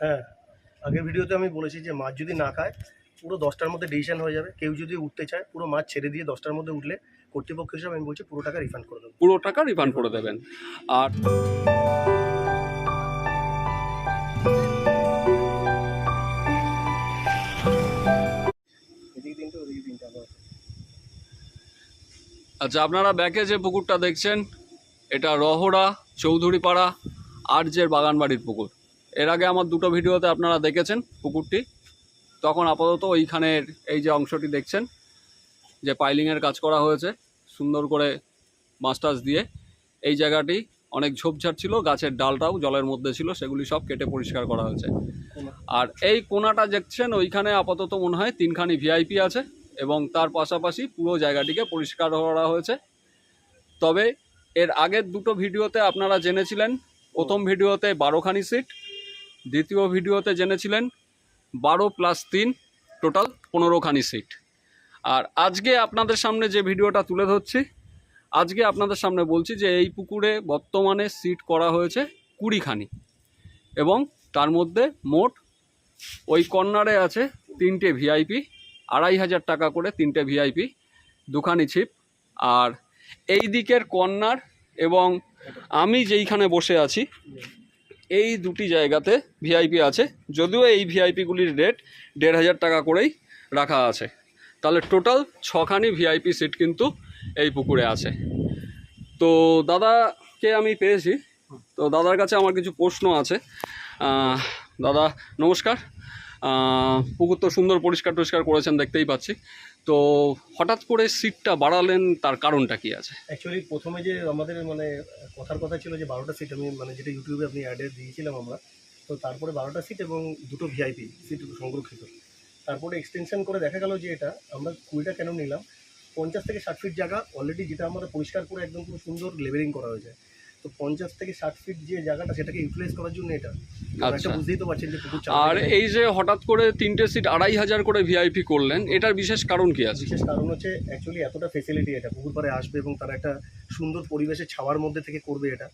হ্যাঁ। আগের ভিডিওতে আমি বলেছি যে মাছ যদি না খায় পুরো দশটার মধ্যে ডিসিশন হয়ে যাবে। কেউ যদি উঠতে চায় পুরো মাছ ছেড়ে দিয়ে দশটার মধ্যে উঠলে কর্তৃপক্ষ হিসাবে আমি বলছি পুরো টাকা রিফান্ড করে দেবো পুরো টাকা রিফান্ড করে দেবেন। আর আচ্ছা আপনারা ব্যাকে যে পুকুরটা দেখছেন এটা রহরা চৌধুরীপাড়া আর্যের বাগানবাড়ির পুকুর। এর আগে আমার দুটো ভিডিওতে আপনারা দেখেছেন পুকুরটি। তখন আপাতত ওইখানের এই যে অংশটি দেখছেন, যে পাইলিংয়ের কাজ করা হয়েছে সুন্দর করে মাস্টার্স দিয়ে। এই জায়গাটি অনেক ঝোপঝাড় ছিল, গাছের ডালটাও জলের মধ্যে ছিল, সেগুলি সব কেটে পরিষ্কার করা হয়েছে। আর এই কোনাটা দেখছেন, ওইখানে আপাতত মনে হয় তিনখানি ভিআইপি আছে এবং তার পাশাপাশি পুরো জায়গাটিকে পরিষ্কার করা হয়েছে। তবে এর আগের দুটো ভিডিওতে আপনারা জেনেছিলেন, প্রথম ভিডিওতে বারোখানি সিট দ্বিতীয় ভিডিওতে জেনেছিলেন বারো প্লাস তিন টোটাল পনেরোখানি সিট আর আজকে আপনাদের সামনে যে ভিডিওটা তুলে ধরছি, আজকে আপনাদের সামনে বলছি যে এই পুকুরে বর্তমানে সিট করা হয়েছে কুড়িখানি এবং তার মধ্যে মোট ওই কর্নারে আছে তিনটে ভিআইপি আড়াই হাজার টাকা করে তিনটে ভিআইপি দুখানি ছিপ। আর এই দিকের কর্নার এবং আমি যেইখানে বসে আছি এই দুটি জায়গাতে ভিআইপি আছে। যদিও এই ভিআইপিগুলির রেট দেড় হাজার টাকা করেই রাখা আছে। তাহলে টোটাল ছখানি ভিআইপি সিট কিন্তু এই পুকুরে আছে। তো দাদাকে আমি পেয়েছি। তো দাদার কাছে আমার কিছু প্রশ্ন আছে। দাদা, নমস্কার। পুকুর তো সুন্দর পরিষ্কার টরিষ্কার করেছেন, দেখতেই পাচ্ছি। তো হঠাৎ করে সিটটা বাড়ালেন, তার কারণটা কি আছে? অ্যাকচুয়ালি প্রথমে যে আমাদের মানে কথার কথা ছিল যে বারোটা সিট আমি মানে যেটা ইউটিউবে আপনি অ্যাডে দিয়েছিলাম আমরা, তো তারপরে বারোটা সিট এবং দুটো ভিআইপি সিট সংরক্ষিত। তারপরে এক্সটেনশন করে দেখা গেল যে এটা, আমরা কুড়িটা কেন নিলাম? পঞ্চাশ থেকে ষাট ফিট জায়গা অলরেডি যেটা আমাদের পরিষ্কার করে একদম পুরো সুন্দর লেবেলিং করা হয়েছে। তো পঞ্চাশ থেকে ষাট ফিট যে জায়গাটা সেটাকে ইউটিলাইজ করার জন্য এটা। আচ্ছা। আর এই যে হঠাৎ করে তিনটে সিট আড়াই হাজার করে ভিআইপি করলেন এটার বিশেষ কারণ কি আছে? বিশেষ কারণ হচ্ছে অ্যাকচুয়ালি এতটা ফেসিলিটি এটা পুকুর পাড়ে আসবে এবং তারা একটা সুন্দর পরিবেশে ছাওয়ার মধ্যে থেকে করবে এটা।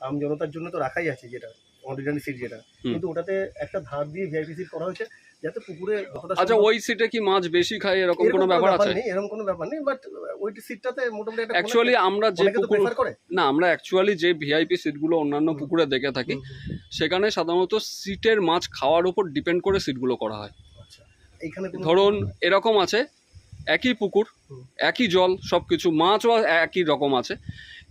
আম জনতার জন্য তো রাখাই আছে যেটা অর্ডিনারি সিট যেটা। কিন্তু ওটাতে একটা ধার দিয়ে ভিআইপি সিট করা হয়েছে যাতে পুকুরে আচ্ছা ওই সিটে কি মাছ বেশি খায়? এরকম কোনো ব্যাপার আছে? নেই এরকম কোনো ব্যাপার নেই বাট ওই সিটটাতে মোটামুটি একটা অ্যাকচুয়ালি আমরা যে পুকুর না আমরা অ্যাকচুয়ালি যে ভিআইপি সিটগুলো অন্যান্য পুকুরে দেখে থাকি সেখানে সাধারণত সিটের মাছ খাওয়ার উপর ডিপেন্ড করে সিটগুলো করা হয়। আচ্ছা ধরুন এরকম আছে একই পুকুর একই জল সব কিছু মাছও একই রকম আছে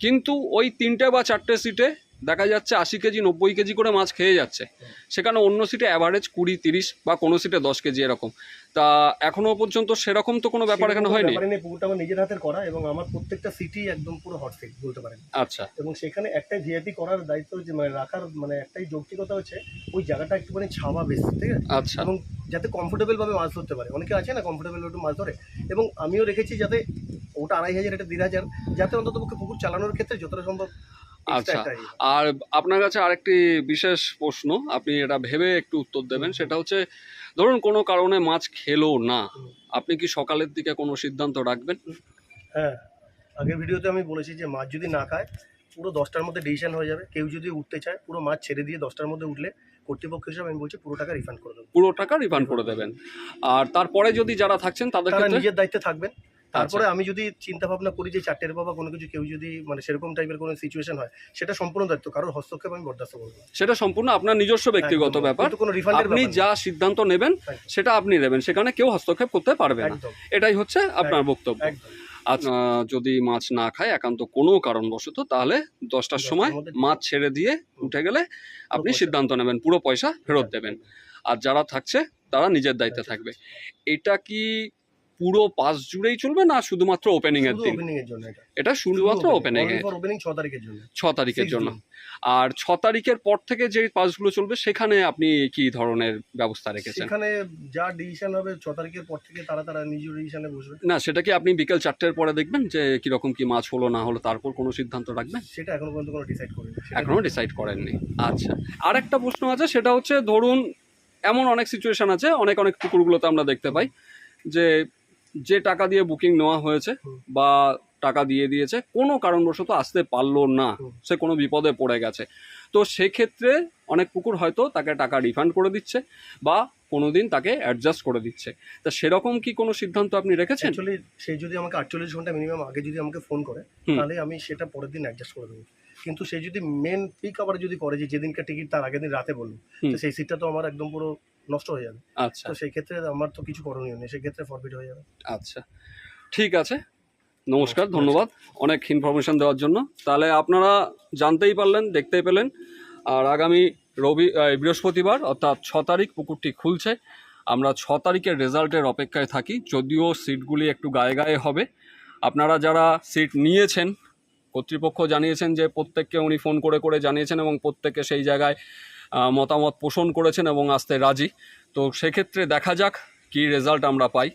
কিন্তু ওই তিনটে বা চারটে সিটে দেখা যাচ্ছে আশি কেজি নব্বই কেজি করে মাছ খেয়ে যাচ্ছে। সেখানে অন্য সিটে অ্যাভারেজ কুড়ি তিরিশ বা কোনো সিটে দশ কেজি এরকম। তা এখনও পর্যন্ত সেরকম তো কোনো ব্যাপার এখানে হয়নি? পুকুরটা আমার নিজের হাতের করা এবং আমার প্রত্যেকটা সিটি একদম পুরো হট সিট বলতে পারেন। আচ্ছা। এবং সেখানে একটাই ভিআইপি করার দায়িত্ব যে মানে রাখার মানে একটাই যৌক্তিকতা হচ্ছে ওই জায়গাটা একটুখানি ছাওয়া বেশি ঠিক আছে? আচ্ছা। এবং যাতে কমফোর্টেবল ভাবে মাছ ধরতে পারে। অনেকে আছে না কমফোর্টেবল একটু মাছ ধরে। এবং আমিও রেখেছি যাতে ওটা আড়াই হাজার এটা দেড় হাজার যাতে অন্তত পক্ষে পুকুর চালানোর ক্ষেত্রে যতটা সম্ভব আচ্ছা। আর আপনার কাছে আরেকটি বিশেষ প্রশ্ন আপনি এটা ভেবে একটু উত্তর দেবেন সেটা হচ্ছে ধরুন কোনো কারণে মাছ খেলো না আপনি কি সকালের দিকে কোনো সিদ্ধান্ত রাখবেন? হ্যাঁ আগের ভিডিওতে আমি বলেছি যে মাছ যদি না খায় পুরো দশটার মধ্যে ডিসিশন হয়ে যাবে কেউ যদি উঠতে চায় পুরো মাছ ছেড়ে দিয়ে দশটার মধ্যে উঠলে কর্তৃপক্ষ হিসাবে আমি বলছি পুরো টাকা রিফান্ড করে দেবো পুরো টাকা রিফান্ড করে দেবেন। আর তারপরে যদি যারা থাকছেন তাদের নিজের দায়িত্বে থাকবেন। তারপরে আচ্ছা। আমি যদি চিন্তা ভাবনা করি যে চারটের বাবা কোনো কিছু কেউ যদি মানে সেরকম টাইপের কোনো সিচুয়েশন হয় সেটা সম্পূর্ণ দায়িত্ব কারোর হস্তক্ষেপ আমি বরদাস্ত করব সেটা সম্পূর্ণ আপনার নিজস্ব ব্যক্তিগত ব্যাপার। কোনো আপনি যা সিদ্ধান্ত নেবেন সেটা আপনি নেবেন সেখানে কেউ হস্তক্ষেপ করতে পারবে না। এটাই হচ্ছে আপনার বক্তব্য। আচ্ছা যদি মাছ না খায় একান্ত কোনো কারণবশত তাহলে দশটার সময় মাছ ছেড়ে দিয়ে উঠে গেলে আপনি সিদ্ধান্ত নেবেন পুরো পয়সা ফেরত দেবেন। আর যারা থাকছে তারা নিজের দায়িত্বে থাকবে। এটা কি পুরো পাস জুড়েই চলবে না শুধুমাত্র ওপেনিং এর দিন? এর এটা। শুধুমাত্র ওপেনিং এ? ওপেনিং ছ তারিখের জন্য। ছ তারিখের জন্য। আর ছ তারিখের পর থেকে যে পাসগুলো চলবে সেখানে আপনি কি ধরনের ব্যবস্থা রেখেছেন? সেখানে যা ডিসিশন হবে ছ তারিখের পর থেকে তারা তারা নিজ ডিসিশনে বসবে। না সেটা কি আপনি বিকেল চারটের পরে দেখবেন যে কীরকম কি মাছ হলো না হলো তারপর কোনো সিদ্ধান্ত রাখবেন? সেটা এখনও পর্যন্ত কোনো ডিসাইড করিনি। এখনও ডিসাইড করেননি। আচ্ছা আর একটা প্রশ্ন আছে সেটা হচ্ছে ধরুন এমন অনেক সিচুয়েশন আছে অনেক অনেক পুকুরগুলোতে আমরা দেখতে পাই যে যে টাকা দিয়ে বুকিং নেওয়া হয়েছে বা টাকা দিয়ে দিয়েছে কোনো কারণবশত আসতে পারল না। সে কোনো বিপদে পড়ে গেছে। তো সেক্ষেত্রে অনেক পুকুর হয়তো তাকে টাকা রিফান্ড করে দিচ্ছে বা কোনো দিন তাকে অ্যাডজাস্ট করে দিচ্ছে। তা সেরকম কি কোনো সিদ্ধান্ত আপনি রেখেছেন? অ্যাকচুয়ালি সেই যদি আমাকে আটচল্লিশ ঘণ্টা মিনিমাম আগে যদি আমাকে ফোন করে তাহলে আমি সেটা পরের দিন অ্যাডজাস্ট করে দেবো। কিন্তু সে যদি মেন পিক আবার যদি করে যে যেদিনকে টিকিট তার আগের দিন রাতে বলল তো সেই সিটটা তো আমার একদম পুরো নষ্ট হয়ে যাবে। আচ্ছা। তো সেই ক্ষেত্রে আমার তো কিছু করণীয় নেই সেই ক্ষেত্রে ফরফিট হয়ে যাবে। আচ্ছা। ঠিক আছে। নমস্কার। ধন্যবাদ অনেক ইনফরমেশন দেওয়ার জন্য। তাহলে আপনারা জানতেই পারলেন দেখতেই পেলেন। আর আগামী রবি বৃহস্পতিবার অর্থাৎ ছ তারিখ পুকুরটি খুলছে। আমরা ছ তারিখের রেজাল্টের অপেক্ষায় থাকি যদিও সিটগুলি একটু গায়ে গায়ে হবে। আপনারা যারা সিট নিয়েছেন কর্তৃপক্ষ জানিয়েছেন যে প্রত্যেককে উনি ফোন করে করে জানিয়েছেন এবং প্রত্যেকে সেই জায়গায় মতামত পোষণ করেছেন এবং আসতে রাজি। তো সেক্ষেত্রে দেখা যাক কী রেজাল্ট আমরা পাই।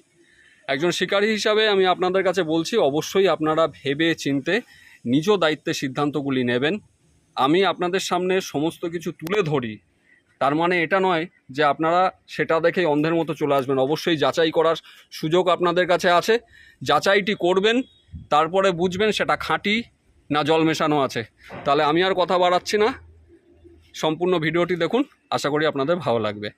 একজন শিকারী হিসাবে আমি আপনাদের কাছে বলছি, অবশ্যই আপনারা ভেবে চিনতে নিজ দায়িত্বে সিদ্ধান্তগুলি নেবেন। আমি আপনাদের সামনে সমস্ত কিছু তুলে ধরি। তার মানে এটা নয় যে আপনারা সেটা দেখেই অন্ধের মতো চলে আসবেন। অবশ্যই যাচাই করার সুযোগ আপনাদের কাছে আছে। যাচাইটি করবেন, তারপরে বুঝবেন সেটা খাঁটি না জল মেশানো আছে। তাহলে আমি আর কথা বাড়াচ্ছি না। সম্পূর্ণ ভিডিওটি দেখুন। আশা করি আপনাদের ভালো লাগবে।